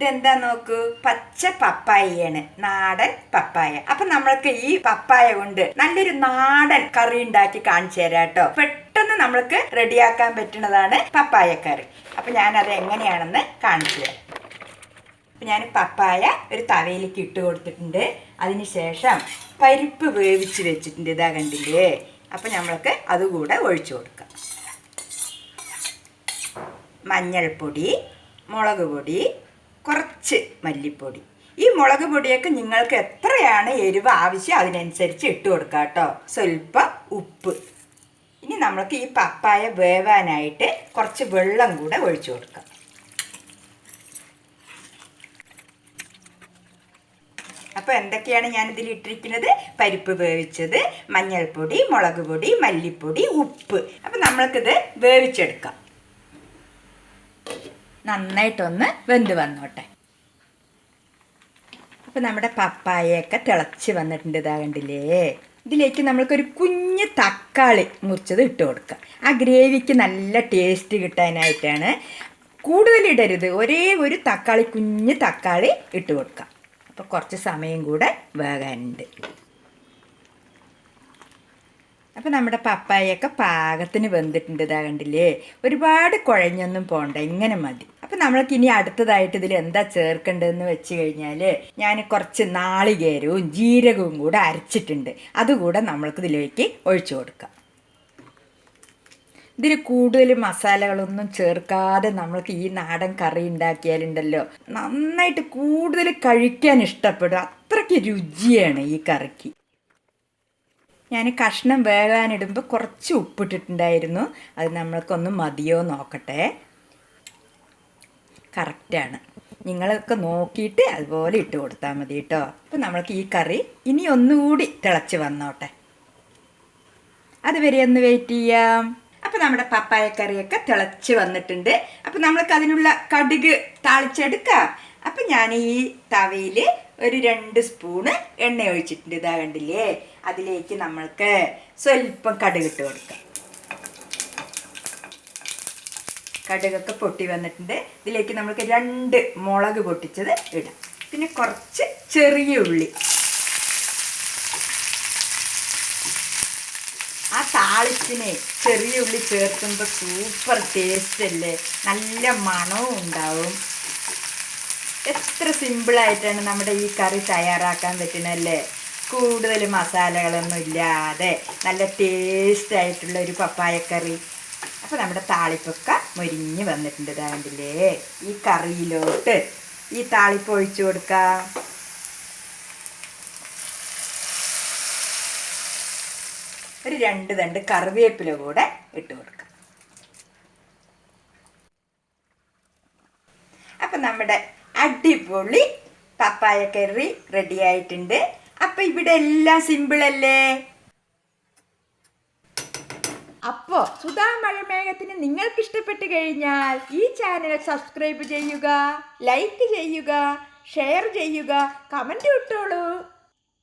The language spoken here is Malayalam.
ഇതെന്താ നോക്കൂ? പച്ച പപ്പായയാണ്. നാടൻ പപ്പായ. അപ്പൊ നമ്മൾക്ക് ഈ പപ്പായ കൊണ്ട് നല്ലൊരു നാടൻ കറി ഉണ്ടാക്കി കാണിച്ചു തരാം കേട്ടോ. പെട്ടെന്ന് നമ്മൾക്ക് റെഡിയാക്കാൻ പറ്റുന്നതാണ് പപ്പായ കറി അപ്പൊ ഞാനത് എങ്ങനെയാണെന്ന് കാണിച്ചു തരാം. ഞാൻ പപ്പായ ഒരു തവയിലേക്ക് ഇട്ട് കൊടുത്തിട്ടുണ്ട്. അതിന് ശേഷം പരിപ്പ് വേവിച്ച് വെച്ചിട്ടുണ്ട്. ഇതാ കണ്ടില്ലേ? അപ്പം നമ്മൾക്ക് അതുകൂടെ ഒഴിച്ചു കൊടുക്കാം. മഞ്ഞൾപ്പൊടി മുളക് പൊടി കുറച്ച് മല്ലിപ്പൊടി. ഈ മുളക് പൊടിയൊക്കെ നിങ്ങൾക്ക് എത്രയാണ് എരിവ് ആവശ്യം അതിനനുസരിച്ച് ഇട്ട് കൊടുക്കാം കേട്ടോ. സ്വല്പം ഉപ്പ്. ഇനി നമ്മൾക്ക് ഈ പപ്പായ വേവാനായിട്ട് കുറച്ച് വെള്ളം കൂടെ ഒഴിച്ചു കൊടുക്കാം. അപ്പോൾ എന്തൊക്കെയാണ് ഞാനിതിൽ ഇട്ടിരിക്കുന്നത്? പരിപ്പ് വേവിച്ചത് മഞ്ഞൾപ്പൊടി മുളക് പൊടി മല്ലിപ്പൊടി ഉപ്പ്. അപ്പം നമ്മൾക്കിത് വേവിച്ചെടുക്കാം. നന്നായിട്ടൊന്ന് വെന്ത് വന്നോട്ടെ. അപ്പം നമ്മുടെ പപ്പായയൊക്കെ തിളച്ച് വന്നിട്ടുണ്ട് ഇതാ കണ്ടില്ലേ? ഇതിലേക്ക് നമ്മൾക്കൊരു കുഞ്ഞ് തക്കാളി മുറിച്ചത് ഇട്ട് കൊടുക്കുക ആ ഗ്രേവിക്ക് നല്ല ടേസ്റ്റ് കിട്ടാനായിട്ടാണ് കൂടുതൽ ഇടരുത്. ഒരേ ഒരു തക്കാളി കുഞ്ഞ് തക്കാളി ഇട്ട് കൊടുക്കുക അപ്പോൾ കുറച്ച് സമയം കൂടെ വേകാനുണ്ട് അപ്പോൾ നമ്മുടെ പപ്പായൊക്കെ പാകത്തിന് വെന്തിട്ടുണ്ട് ഇതാ കണ്ടില്ലേ? ഒരുപാട് കുഴഞ്ഞൊന്നും പോണ്ട ഇങ്ങനെ മതി. അപ്പോൾ നമ്മൾക്ക് ഇനി അടുത്തതായിട്ട് ഇതിൽ എന്താ ചേർക്കേണ്ടതെന്ന് വെച്ച് കഴിഞ്ഞാൽ ഞാൻ കുറച്ച് നാളികേരവും ജീരകവും കൂടെ അരച്ചിട്ടുണ്ട്. അതുകൂടെ നമ്മൾക്ക് ഇതിലേക്ക് ഒഴിച്ചു കൊടുക്കാം. ഇതിൽ കൂടുതൽ മസാലകളൊന്നും ചേർക്കാതെ നമ്മൾക്ക് ഈ നാടൻ കറി ഉണ്ടാക്കിയാലുണ്ടല്ലോ. നന്നായിട്ട് കൂടുതൽ കഴിക്കാൻ ഇഷ്ടപ്പെടും. അത്രയ്ക്ക് രുചിയാണ് ഈ കറിക്ക്. ഞാൻ കഷ്ണം വേകാനിടുമ്പോൾ കുറച്ച് ഉപ്പിട്ടിട്ടുണ്ടായിരുന്നു. അത് നമ്മൾക്കൊന്ന് മതിയോ നോക്കട്ടെ. കറക്റ്റാണ്. നിങ്ങളൊക്കെ നോക്കിയിട്ട് അതുപോലെ ഇട്ട് കൊടുത്താൽ മതി കേട്ടോ. അപ്പം നമ്മൾക്ക് ഈ കറി ഇനി ഒന്നുകൂടി തിളച്ച് വന്നോട്ടെ. അതുവരെ ഒന്ന് വെയിറ്റ് ചെയ്യാം. അപ്പം നമ്മുടെ പപ്പായ കറിയൊക്കെ തിളച്ച് വന്നിട്ടുണ്ട്. അപ്പം നമ്മൾക്ക് അതിനുള്ള കടുക് താളിച്ചെടുക്കാം. അപ്പം ഞാൻ ഈ തവയിൽ ഒരു രണ്ട് സ്പൂണ് എണ്ണ ഒഴിച്ചിട്ടുണ്ട്. ഇതാ കണ്ടില്ലേ? അതിലേക്ക് നമ്മൾക്ക് സ്വല്പം കടുകിട്ട് കൊടുക്കാം. കടുകൊക്കെ പൊട്ടി വന്നിട്ടുണ്ട്. ഇതിലേക്ക് നമുക്ക് രണ്ട് മുളക് പൊട്ടിച്ചത് ഇടാം. പിന്നെ കുറച്ച് ചെറിയ ഉള്ളി. ആ താളിപ്പിനെ ചെറിയ ഉള്ളി ചേർക്കുമ്പോൾ സൂപ്പർ ടേസ്റ്റ് അല്ലേ? നല്ല മണവും ഉണ്ടാവും. എത്ര സിമ്പിളായിട്ടാണ് നമ്മുടെ ഈ കറി തയ്യാറാക്കാൻ പറ്റുന്നല്ലേ കൂടുതൽ മസാലകളൊന്നും ഇല്ലാതെ നല്ല ടേസ്റ്റ് ആയിട്ടുള്ള ഒരു പപ്പായക്കറി അപ്പോൾ നമ്മുടെ താളിപ്പൊക്കെ മൊരിഞ്ഞ് വന്നിട്ടുണ്ട് ഇതാണ്ടില്ലേ ഈ കറിയിലോട്ട് ഈ താളിപ്പ് ഒഴിച്ചു കൊടുക്കാം. ഒരു രണ്ട് തണ്ട് കറിവേപ്പില കൂടെ ഇട്ട് കൊടുക്കാം. അപ്പം നമ്മുടെ അടിപൊളി പപ്പായ കറി റെഡി ആയിട്ടുണ്ട്. അപ്പം ഇവിടെ എല്ലാം സിമ്പിൾ അപ്പോ സുധാ മഴമേഘത്തിന് നിങ്ങൾക്ക് ഇഷ്ടപ്പെട്ട് കഴിഞ്ഞാൽ ഈ ചാനൽ സബ്സ്ക്രൈബ് ചെയ്യുക ലൈക്ക് ചെയ്യുക ഷെയർ ചെയ്യുക കമന്റ് ഇട്ടോളൂ.